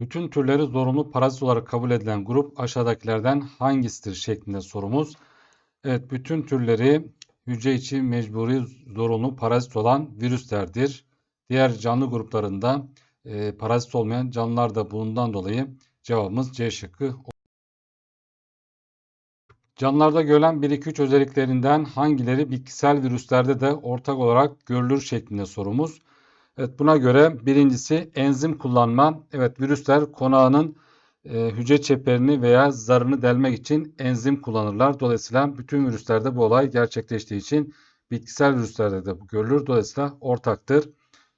Bütün türleri zorunlu parazit olarak kabul edilen grup aşağıdakilerden hangisidir şeklinde sorumuz. Evet bütün türleri hücre içi mecburi zorunlu parazit olan virüslerdir. Diğer canlı gruplarında e, parazit olmayan canlılar da bulundan dolayı cevabımız C şıkkı. Canlılarda görülen 1-2-3 özelliklerinden hangileri bitkisel virüslerde de ortak olarak görülür şeklinde sorumuz. Evet buna göre birincisi enzim kullanma. Evet virüsler konağının e, hücre çeperini veya zarını delmek için enzim kullanırlar. Dolayısıyla bütün virüslerde bu olay gerçekleştiği için bitkisel virüslerde de bu görülür. Dolayısıyla ortaktır.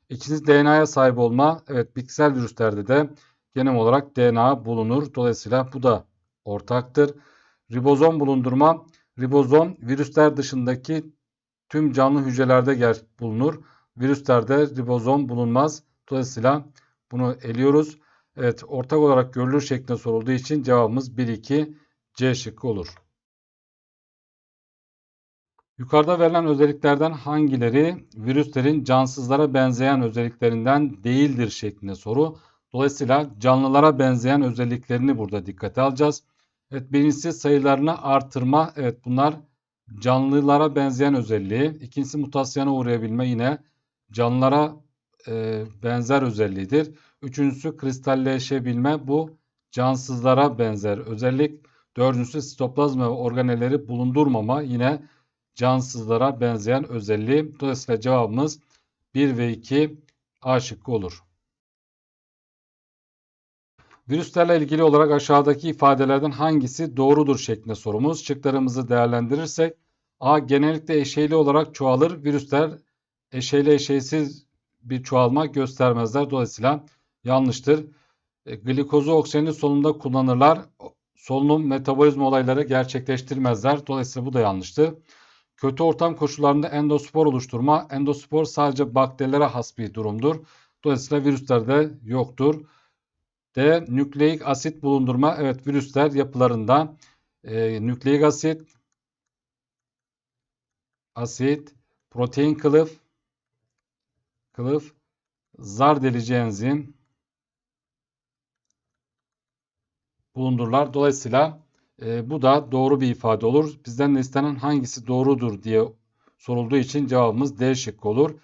İkincisi DNA'ya sahip olma. Evet bitkisel virüslerde de genel olarak DNA bulunur. Dolayısıyla bu da ortaktır. Ribozom bulundurma. Ribozom virüsler dışındaki tüm canlı hücrelerde bulunur. Virüslerde ribozom bulunmaz. Dolayısıyla bunu eliyoruz. Evet ortak olarak görülür şeklinde sorulduğu için cevabımız 1-2 C şıkkı olur. Yukarıda verilen özelliklerden hangileri virüslerin cansızlara benzeyen özelliklerinden değildir şeklinde soru. Dolayısıyla canlılara benzeyen özelliklerini burada dikkate alacağız. Evet birincisi sayılarını artırma. Evet bunlar canlılara benzeyen özelliği. İkincisi mutasyona uğrayabilme yine canlılara e, benzer özelliğidir. Üçüncüsü kristalleşebilme bu cansızlara benzer özellik. Dördüncüsü sitoplazma ve organelleri bulundurmama yine cansızlara benzeyen özelliği. Dolayısıyla cevabımız 1 ve 2 A şıkkı olur. Virüslerle ilgili olarak aşağıdaki ifadelerden hangisi doğrudur şeklinde sorumuz. Şıklarımızı değerlendirirsek A genellikle eşeyli olarak çoğalır. Virüsler eşeyli eşeysiz bir çoğalma göstermezler. Dolayısıyla yanlıştır. E, glikozu oksijenin solunumda kullanırlar. Solunum metabolizma olayları gerçekleştirmezler. Dolayısıyla bu da yanlıştır. Kötü ortam koşullarında endospor oluşturma. Endospor sadece bakterilere has bir durumdur. Dolayısıyla virüslerde yoktur. D. Nükleik asit bulundurma. Evet virüsler yapılarında e, nükleik asit, asit, protein kılıf, kılıf, zar delici enzim bulundurlar. Dolayısıyla e, bu da doğru bir ifade olur. Bizden de istenen hangisi doğrudur diye sorulduğu için cevabımız D şıkkı olur.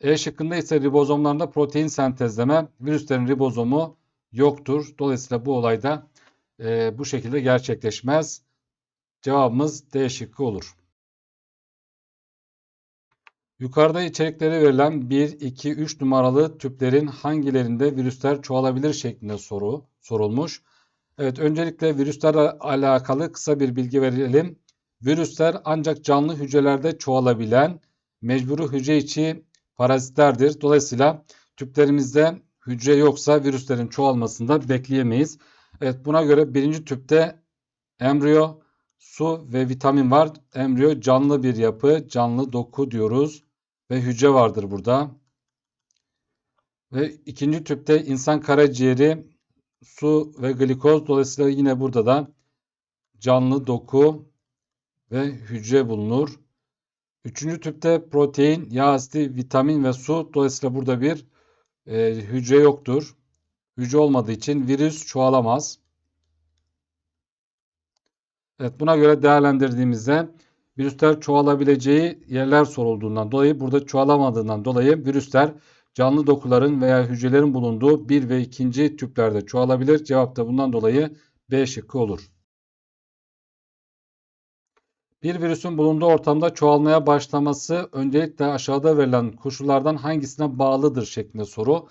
E şıkkında ise ribozomlarında protein sentezleme, virüslerin ribozomu yoktur. Dolayısıyla bu olayda e, bu şekilde gerçekleşmez. Cevabımız D şıkkı olur. Yukarıda içerikleri verilen 1, 2, 3 numaralı tüplerin hangilerinde virüsler çoğalabilir şeklinde soru sorulmuş. Evet öncelikle virüslerle alakalı kısa bir bilgi verelim. Virüsler ancak canlı hücrelerde çoğalabilen mecburi hücre içi parazitlerdir. Dolayısıyla tüplerimizde hücre yoksa virüslerin çoğalmasını da bekleyemeyiz. Evet buna göre birinci tüpte embriyo, su ve vitamin var. Embriyo canlı bir yapı, canlı doku diyoruz ve hücre vardır burada. Ve ikinci tüpte insan karaciğeri, su ve glikoz. Dolayısıyla yine burada da canlı doku ve hücre bulunur. Üçüncü tüpte protein, yağ asidi, vitamin ve su. Dolayısıyla burada bir e, hücre yoktur. Hücre olmadığı için virüs çoğalamaz. Evet buna göre değerlendirdiğimizde virüsler çoğalabileceği yerler sorulduğundan dolayı burada çoğalamadığından dolayı virüsler canlı dokuların veya hücrelerin bulunduğu 1 ve 2. tüplerde çoğalabilir. Cevap da bundan dolayı B şıkkı olur. Bir virüsün bulunduğu ortamda çoğalmaya başlaması öncelikle aşağıda verilen koşullardan hangisine bağlıdır şeklinde soru.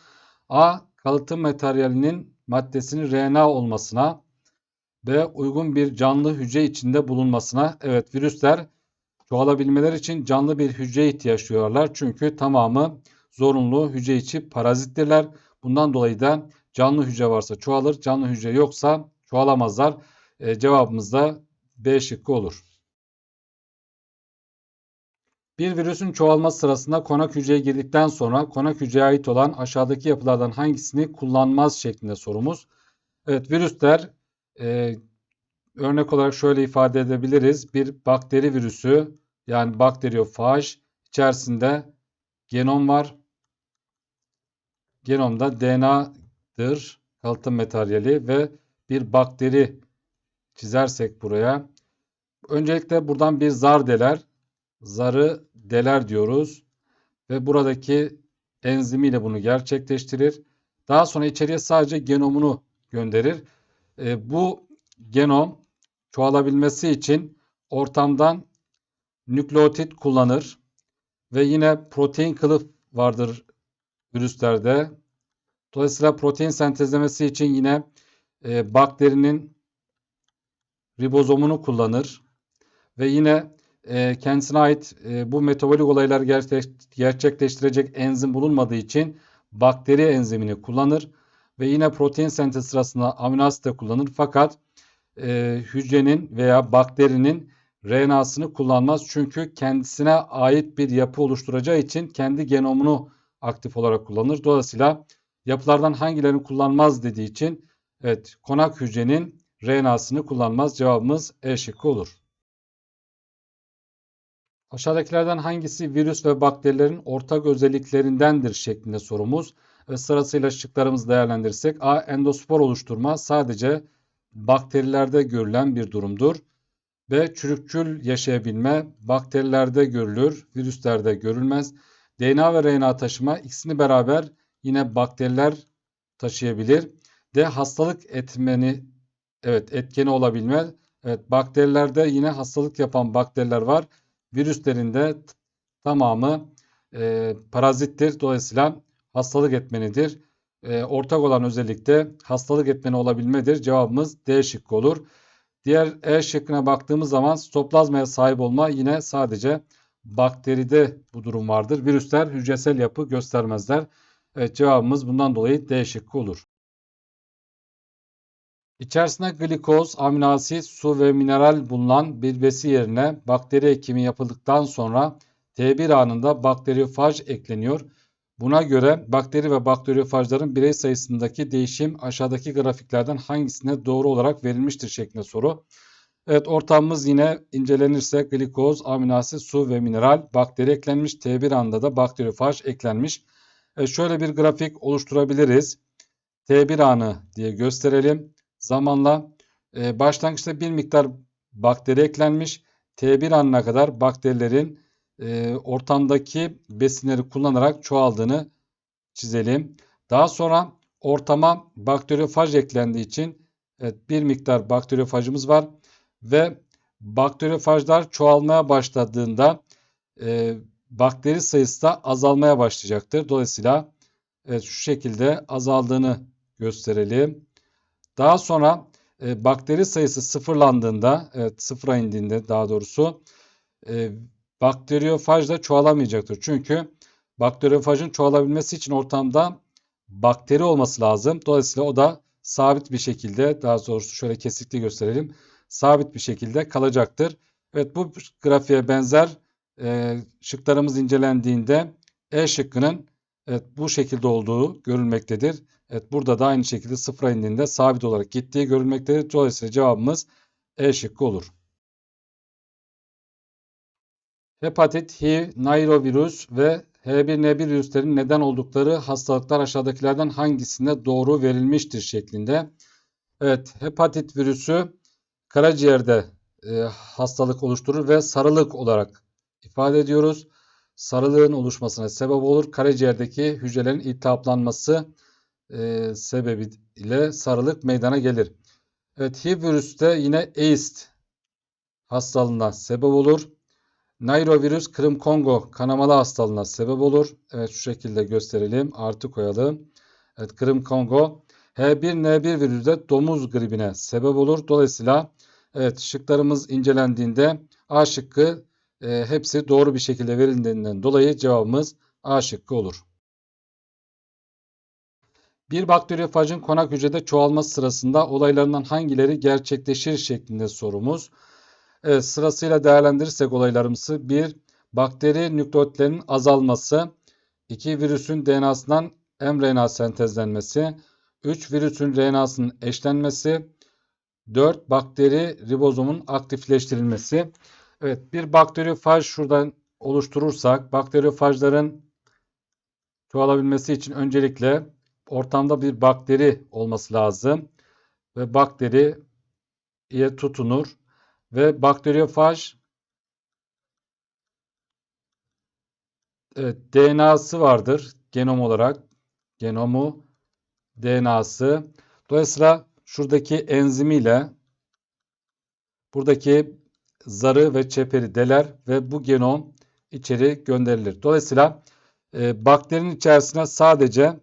A. Kalıtım materyalinin maddesinin RNA olmasına. B. Uygun bir canlı hücre içinde bulunmasına. Evet virüsler çoğalabilmeler için canlı bir hücreye ihtiyaç duyuyorlar. Çünkü tamamı zorunlu hücre içi parazittirler. Bundan dolayı da canlı hücre varsa çoğalır, canlı hücre yoksa çoğalamazlar. E, cevabımız da B şıkkı olur. Bir virüsün çoğalma sırasında konak hücreye girdikten sonra konak hücreye ait olan aşağıdaki yapılardan hangisini kullanmaz şeklinde sorumuz. Evet virüsler e, örnek olarak şöyle ifade edebiliriz. Bir bakteri virüsü yani bakteriyofaj içerisinde genom var. Genomda DNA'dır. kalıtım materyali ve bir bakteri çizersek buraya. Öncelikle buradan bir zar deler. Zarı deler diyoruz. Ve buradaki enzimiyle bunu gerçekleştirir. Daha sonra içeriye sadece genomunu gönderir. E, bu genom çoğalabilmesi için ortamdan nükleotit kullanır. Ve yine protein kılıf vardır virüslerde. Dolayısıyla protein sentezlemesi için yine e, bakterinin ribozomunu kullanır. Ve yine e, kendisine ait e, bu metabolik olaylar gerçek, gerçekleştirecek enzim bulunmadığı için bakteri enzimini kullanır. Ve yine protein sentez sırasında amino asit de kullanır. Fakat e, hücrenin veya bakterinin RNA'sını kullanmaz. Çünkü kendisine ait bir yapı oluşturacağı için kendi genomunu aktif olarak kullanır. Dolayısıyla yapılardan hangilerini kullanmaz dediği için evet konak hücrenin RNA'sını kullanmaz. Cevabımız E şıkkı olur. Aşağıdakilerden hangisi virüs ve bakterilerin ortak özelliklerindendir şeklinde sorumuz. Ve sırasıyla şıklarımızı değerlendirirsek A. Endospor oluşturma sadece bakterilerde görülen bir durumdur. B. Çürükçül yaşayabilme bakterilerde görülür, virüslerde görülmez. DNA ve RNA taşıma ikisini beraber yine bakteriler taşıyabilir. D. Hastalık etmeni evet etkeni olabilme. Evet bakterilerde yine hastalık yapan bakteriler var. Virüslerin de tamamı e, parazittir. Dolayısıyla hastalık etmenidir. E, ortak olan özellik de hastalık etmeni olabilmedir. Cevabımız D şıkkı olur. Diğer E şıkkına baktığımız zaman sitoplazmaya sahip olma yine sadece bakteride bu durum vardır. Virüsler hücresel yapı göstermezler. Evet cevabımız bundan dolayı D şıkkı olur. İçerisinde glikoz, amino asit, su ve mineral bulunan bir besi yerine bakteri ekimi yapıldıktan sonra T1 anında bakteriyofaj ekleniyor. Buna göre bakteri ve bakteriyofajların birey sayısındaki değişim aşağıdaki grafiklerden hangisine doğru olarak verilmiştir şeklinde soru. Evet ortamımız yine incelenirse glikoz, amino asit, su ve mineral bakteri eklenmiş. T1 anda da bakteriyofaj eklenmiş. Evet, şöyle bir grafik oluşturabiliriz. T1 anı diye gösterelim. Zamanla e, başlangıçta bir miktar bakteri eklenmiş. T1 anına kadar bakterilerin e, ortamdaki besinleri kullanarak çoğaldığını çizelim. Daha sonra ortama bakteriyofaj eklendiği için evet, bir miktar bakteriyofajımız var ve bakteriyofajlar çoğalmaya başladığında e, bakteri sayısı da azalmaya başlayacaktır. Dolayısıyla evet, şu şekilde azaldığını gösterelim. Daha sonra e, bakteri sayısı sıfırlandığında, evet sıfıra indiğinde daha doğrusu e, bakteriyofaj da çoğalamayacaktır. Çünkü bakteriyofajın çoğalabilmesi için ortamda bakteri olması lazım. Dolayısıyla o da sabit bir şekilde, daha doğrusu şöyle kesikli gösterelim, sabit bir şekilde kalacaktır. Evet bu grafiğe benzer e, şıklarımız incelendiğinde E şıkkının evet, bu şekilde olduğu görülmektedir. Evet burada da aynı şekilde sıfıra indiğinde sabit olarak gittiği görülmektedir. Dolayısıyla cevabımız E şıkkı olur. Hepatit, HIV, nairovirüs ve H1N1 virüslerin neden oldukları hastalıklar aşağıdakilerden hangisinde doğru verilmiştir şeklinde. Evet, hepatit virüsü karaciğerde e, hastalık oluşturur ve sarılık olarak ifade ediyoruz. Sarılığın oluşmasına sebep olur. Karaciğerdeki hücrelerin iltihaplanması e, sebebiyle sarılık meydana gelir. Evet, HIV virüs de yine EIST hastalığına sebep olur. Nairovirüs Kırım Kongo kanamalı hastalığına sebep olur. Evet şu şekilde gösterelim. Artı koyalım. Evet Kırım Kongo H1N1 virüsü de domuz gribine sebep olur. Dolayısıyla evet şıklarımız incelendiğinde A şıkkı e, hepsi doğru bir şekilde verildiğinden dolayı cevabımız A şıkkı olur. Bir bakteriyofajın konak hücrede çoğalması sırasında olaylarından hangileri gerçekleşir şeklinde sorumuz. Evet, sırasıyla değerlendirirsek olaylarımızı 1. Bakteri nükleotlerinin azalması 2. Virüsün DNA'sından mRNA sentezlenmesi 3. Virüsün RNA'sının eşlenmesi 4. Bakteri ribozomun aktifleştirilmesi Evet bir bakteriyofaj şuradan oluşturursak bakteriyofajların çoğalabilmesi için öncelikle ortamda bir bakteri olması lazım ve bakteriye tutunur ve bakteriyofaj evet, DNA'sı vardır genom olarak genomu DNA'sı. Dolayısıyla şuradaki enzimiyle buradaki zarı ve çeperi deler ve bu genom içeri gönderilir. Dolayısıyla e, bakterinin içerisine sadece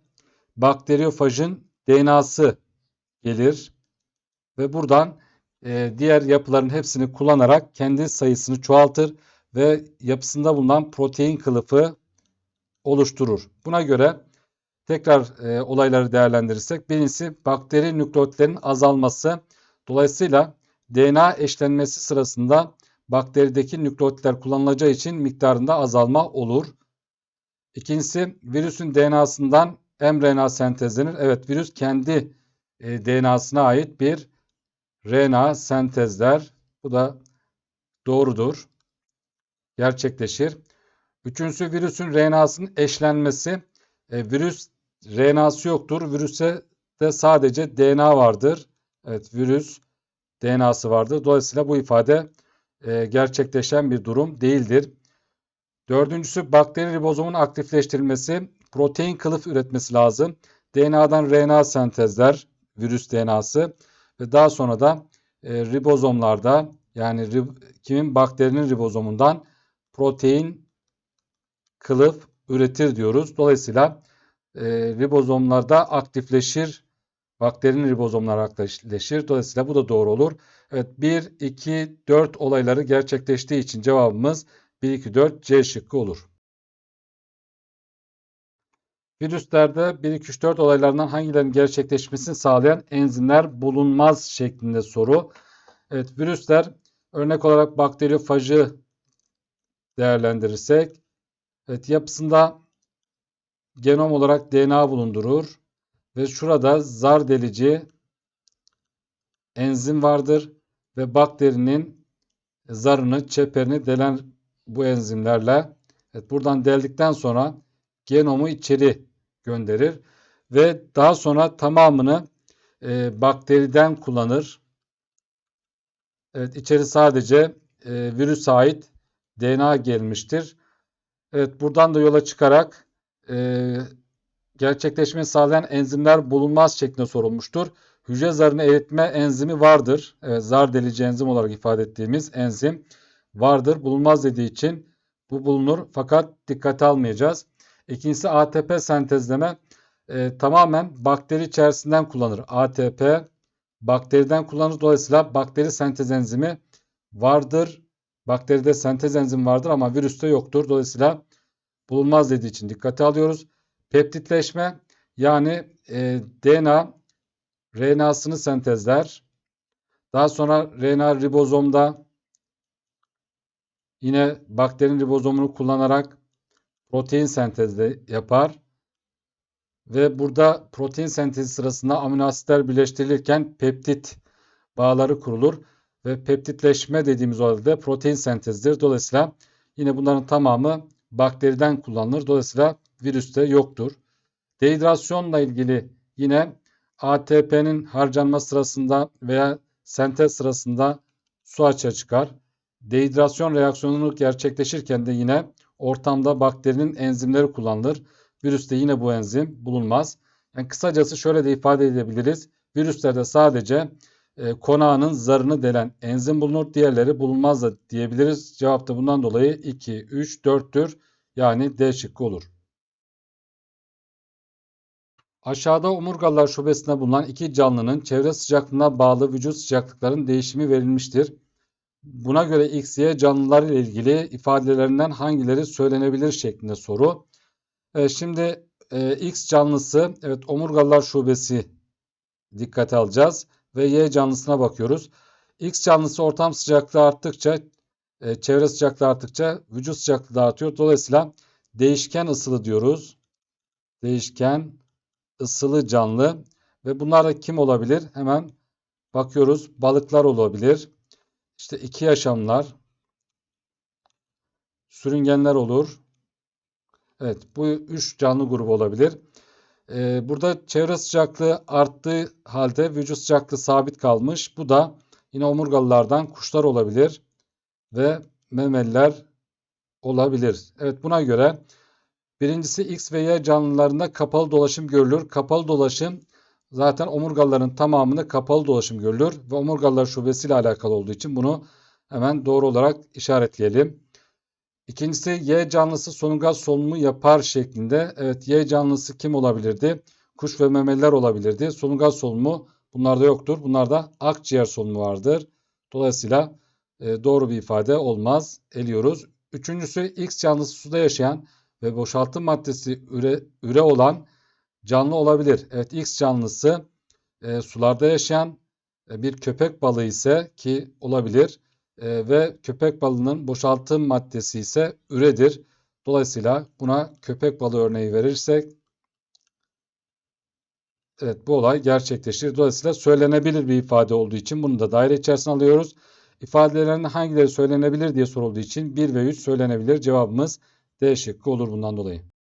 bakteriyofajın DNA'sı gelir ve buradan e, diğer yapıların hepsini kullanarak kendi sayısını çoğaltır ve yapısında bulunan protein kılıfı oluşturur. Buna göre tekrar e, olayları değerlendirirsek birincisi bakteri nükleotlerin azalması. Dolayısıyla DNA eşlenmesi sırasında bakterideki nükleotler kullanılacağı için miktarında azalma olur. İkincisi virüsün DNA'sından mRNA sentezlenir. Evet virüs kendi e, DNA'sına ait bir RNA sentezler. Bu da doğrudur. Gerçekleşir. Üçüncüsü virüsün RNA'sının eşlenmesi. E, virüs RNA'sı yoktur. Virüse de sadece DNA vardır. Evet virüs DNA'sı vardır. Dolayısıyla bu ifade e, gerçekleşen bir durum değildir. Dördüncüsü bakteri ribozomun aktifleştirilmesi. Protein kılıf üretmesi lazım. DNA'dan RNA sentezler, virüs DNA'sı ve daha sonra da e, ribozomlarda yani rib, kimin bakterinin ribozomundan protein kılıf üretir diyoruz. Dolayısıyla e, ribozomlarda aktifleşir. Bakterinin ribozomları aktifleşir. Dolayısıyla bu da doğru olur. Evet 1, 2, 4 olayları gerçekleştiği için cevabımız 1, 2, 4 C şıkkı olur. Virüslerde 1, 2, 3, 4 olaylarından hangilerinin gerçekleşmesini sağlayan enzimler bulunmaz şeklinde soru. Evet virüsler örnek olarak bakteriyofajı değerlendirirsek evet yapısında genom olarak DNA bulundurur ve şurada zar delici enzim vardır ve bakterinin zarını, çeperini delen bu enzimlerle evet, buradan deldikten sonra genomu içeri gönderir ve daha sonra tamamını e, bakteriden kullanır. Evet içeri sadece e, virüse ait DNA gelmiştir. Evet buradan da yola çıkarak e, gerçekleşmeyi sağlayan enzimler bulunmaz şeklinde sorulmuştur. Hücre zarını eritme enzimi vardır. Evet, zar delici enzim olarak ifade ettiğimiz enzim vardır. Bulunmaz dediği için bu bulunur fakat dikkate almayacağız. İkincisi ATP sentezleme e, tamamen bakteri içerisinden kullanır. ATP bakteriden kullanır. Dolayısıyla bakteri sentez enzimi vardır. Bakteride sentez enzimi vardır ama virüste yoktur. Dolayısıyla bulunmaz dediği için dikkate alıyoruz. Peptitleşme yani e, DNA RNA'sını sentezler. Daha sonra RNA ribozomda yine bakterinin ribozomunu kullanarak protein sentezi yapar. Ve burada protein sentezi sırasında amino asitler birleştirilirken peptit bağları kurulur. Ve peptitleşme dediğimiz olay protein sentezdir. Dolayısıyla yine bunların tamamı bakteriden kullanılır. Dolayısıyla virüste yoktur. Dehidrasyonla ilgili yine ATP'nin harcanma sırasında veya sentez sırasında su açığa çıkar. Dehidrasyon reaksiyonu gerçekleşirken de yine ortamda bakterinin enzimleri kullanılır. Virüste yine bu enzim bulunmaz. Yani kısacası şöyle de ifade edebiliriz. Virüslerde sadece e, konağının zarını delen enzim bulunur. Diğerleri bulunmaz da diyebiliriz. Cevap da bundan dolayı 2, 3, 4'tür. Yani D şıkkı olur. Aşağıda omurgalar şubesinde bulunan iki canlının çevre sıcaklığına bağlı vücut sıcaklıklarının değişimi verilmiştir. Buna göre X, Y canlılar ile ilgili ifadelerinden hangileri söylenebilir şeklinde soru. Evet, şimdi e, X canlısı evet omurgalar şubesi dikkate alacağız ve Y canlısına bakıyoruz. X canlısı ortam sıcaklığı arttıkça e, çevre sıcaklığı arttıkça vücut sıcaklığı artıyor. Dolayısıyla değişken ısılı diyoruz. Değişken ısılı canlı ve bunlar da kim olabilir? Hemen bakıyoruz. Balıklar olabilir. İşte iki yaşamlar, sürüngenler olur. Evet bu üç canlı grubu olabilir. Ee, burada çevre sıcaklığı arttığı halde vücut sıcaklığı sabit kalmış. Bu da yine omurgalılardan kuşlar olabilir ve memeliler olabilir. Evet buna göre birincisi X ve Y canlılarında kapalı dolaşım görülür. Kapalı dolaşım zaten omurgalıların tamamını kapalı dolaşım görülür ve omurgalılar şubesiyle alakalı olduğu için bunu hemen doğru olarak işaretleyelim. İkincisi Y canlısı solungaç solunumu yapar şeklinde. Evet Y canlısı kim olabilirdi? Kuş ve memeliler olabilirdi. Solungaç solunumu bunlarda yoktur. Bunlarda akciğer solunumu vardır. Dolayısıyla e, doğru bir ifade olmaz. Eliyoruz. Üçüncüsü X canlısı suda yaşayan ve boşaltım maddesi üre, üre olan canlı olabilir. Evet X canlısı e, sularda yaşayan e, bir köpek balığı ise ki olabilir e, ve köpek balığının boşaltım maddesi ise üredir. Dolayısıyla buna köpek balığı örneği verirsek evet bu olay gerçekleşir. Dolayısıyla söylenebilir bir ifade olduğu için bunu da daire içerisine alıyoruz. İfadelerin hangileri söylenebilir diye sorulduğu için 1 ve 3 söylenebilir. Cevabımız D şıkkı olur bundan dolayı.